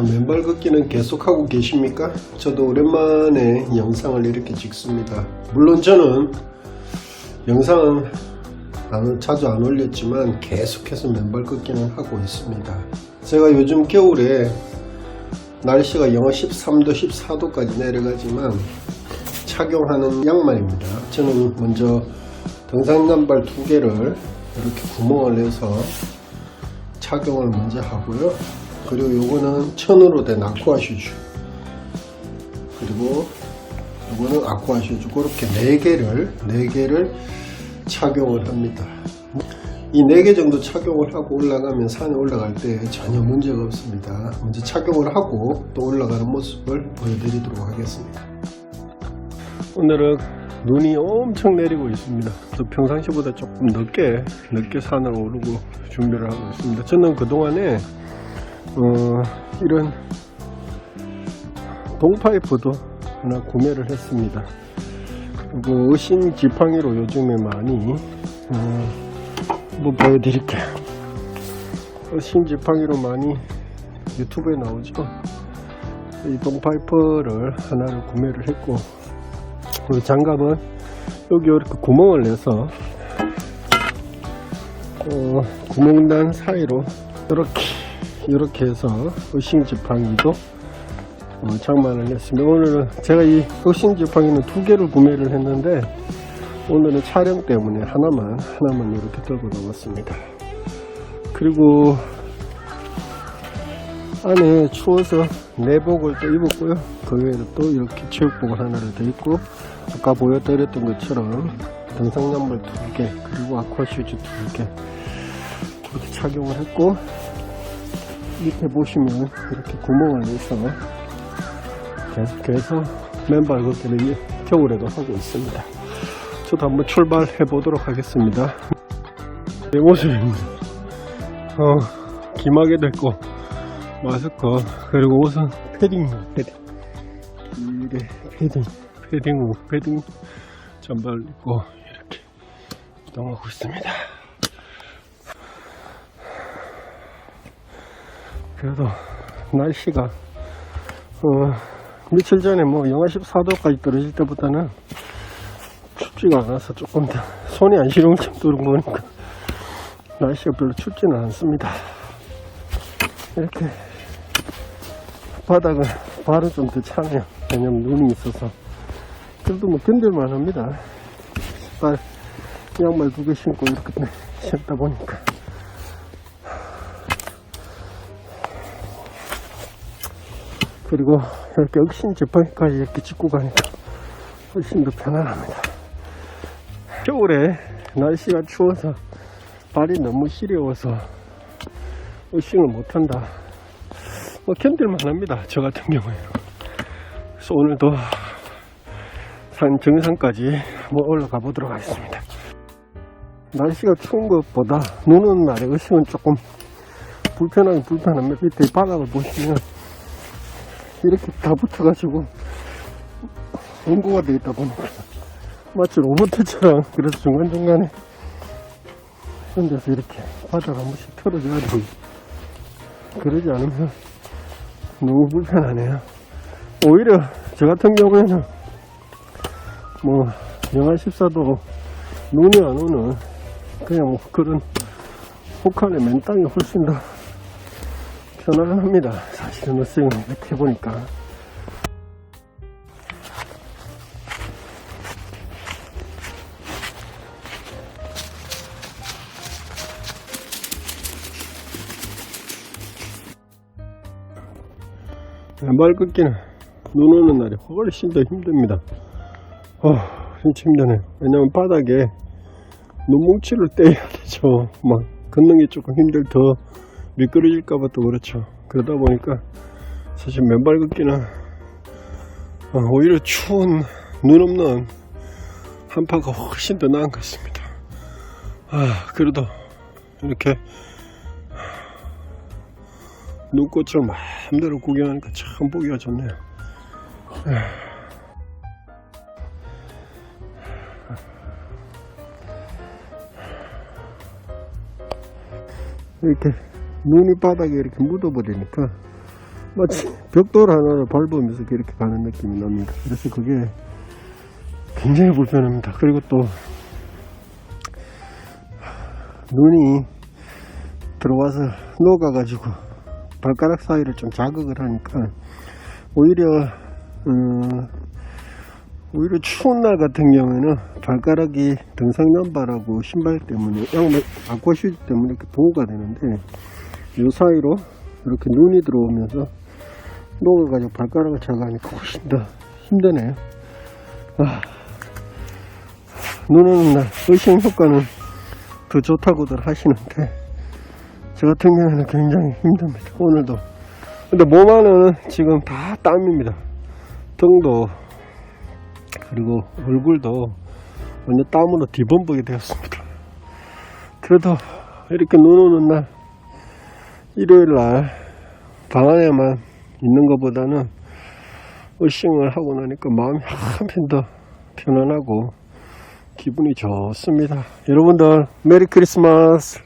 자, 맨발 걷기는 계속하고 계십니까? 저도 오랜만에 영상을 이렇게 찍습니다. 물론 저는 영상 안- 자주 안 올렸지만 계속해서 맨발 걷기는 하고 있습니다. 제가 요즘 겨울에 날씨가 영하 13도, 14도까지 내려가지만 착용하는 양말입니다. 저는 먼저 등산남발 두 개를 이렇게 구멍을 내서 착용을 먼저 하고요. 그리고 요거는 천으로 된 아쿠아 슈즈. 그리고 요거는 아쿠아 슈즈. 그렇게 네 개를 네 개를 착용을 합니다. 이네개 정도 착용을 하고 올라가면 산에 올라갈 때 전혀 문제가 없습니다. 먼저 착용을 하고 또 올라가는 모습을 보여드리도록 하겠습니다. 오늘은 눈이 엄청 내리고 있습니다. 또 평상시보다 조금 늦게 늦게 산을 오르고 준비를 하고 있습니다. 저는 그 동안에 어, 이런 동파이프도 하나 구매를 했습니다. 그리고 의신 지팡이로 요즘에 많이 어, 한번 보여드릴게요. 의신 지팡이로 많이 유튜브에 나오죠. 이 동파이프를 하나를 구매를 했고 그리고 장갑은 여기 이렇게 구멍을 내서 어, 구멍단 사이로 이렇게 이렇게 해서 의심 지팡이도 어, 장만을 했습니다. 오늘은 제가 이 의심 지팡이는 두 개를 구매를 했는데 오늘은 촬영 때문에 하나만 하나만 이렇게 들고 나왔습니다. 그리고 안에 추워서 내복을 또 입었고요. 그 외에도 또 이렇게 체육복을 하나를 더 입고 아까 보여드렸던 것처럼 등산양말 두 개, 그리고 아쿠아슈즈 두 개, 그렇게 착용을 했고, 밑에 보시면 이렇게 구멍을 내서 계속해서 맨발 걷기를 이 겨울에도 하고 있습니다. 저도 한번 출발해 보도록 하겠습니다. 내 모습입니다. 어, 기마개 됐고, 마스크, 그리고 옷은 패딩, 패딩. 이게 패딩. 패딩 후 패딩 잠바를 입고 이렇게 이동하고 있습니다. 그래도 날씨가 어, 며칠 전에 뭐 영하 14도까지 떨어질 때보다는 춥지가 않아서 조금 더 손이 안 시려울 정도로 보니까 날씨가 별로 춥지는 않습니다. 이렇게 바닥은 발은 좀 더 차네요. 왜냐면 눈이 있어서. 그래도 뭐 견딜만 합니다. 신발, 양말 두 개 신고 이렇게 신다 보니까. 그리고 이렇게 억신 지팡이까지 이렇게 짚고 가니까 훨씬 더 편안합니다. 겨울에 날씨가 추워서 발이 너무 시려워서 의식을 못한다. 뭐 견딜만 합니다. 저 같은 경우에는. 그래서 오늘도 산 정상까지 한번 올라가 보도록 하겠습니다. 날씨가 추운 것보다 눈 오는 날에 의식은 조금 불편하긴 불편합니다. 밑에 이 바닥을 보시면 이렇게 다 붙어가지고 원고가 되어 있다 보니까 마치 로봇처럼 그래서 중간중간에 혼자서 이렇게 바닥 한 번씩 털어줘야 되고 그러지 않으면 너무 불편하네요. 오히려 저 같은 경우에는 뭐 영하 14도 눈이 안 오는 그냥 뭐 그런 혹한의 맨땅이 훨씬 더 편안합니다. 사실은 어스ing 이렇게 해보니까. 말 걷기는 눈 오는 날이 훨씬 더 힘듭니다. 어, 진짜 힘드네요. 왜냐면 바닥에 눈뭉치를 떼야 되죠. 막 걷는 게 조금 힘들 더 미끄러질까봐 또 그렇죠. 그러다 보니까 사실 맨발 걷기는 어, 오히려 추운 눈 없는 한파가 훨씬 더 나은 것 같습니다. 아, 그래도 이렇게 눈꽃을 마음대로 구경하니까 참 보기가 좋네요. 이렇게 눈이 바닥에 이렇게 묻어버리니까 마치 벽돌 하나를 밟으면서 그렇게 가는 느낌이 납니다. 그래서 그게 굉장히 불편합니다. 그리고 또 눈이 들어와서 녹아가지고 발가락 사이를 좀 자극을 하니까 오히려 음, 오히려 추운 날 같은 경우에는 발가락이 등산 연발하고 신발 때문에 양말 아쿠아슈즈 때문에 이렇게 보호가 되는데 이 사이로 이렇게 눈이 들어오면서 녹아가지고 발가락을 차가니까 훨씬 더 힘드네요. 아, 눈 오는 날 의심 효과는 더 좋다고들 하시는데 저 같은 경우에는 굉장히 힘듭니다. 오늘도. 근데 몸 안은 지금 다 땀입니다. 등도 그리고 얼굴도 완전 땀으로 뒤범벅이 되었습니다. 그래도 이렇게 눈 오는 날 일요일 날 방 안에만 있는 것보다는 으싱을 하고 나니까 마음이 한편 더 편안하고 기분이 좋습니다. 여러분들 메리 크리스마스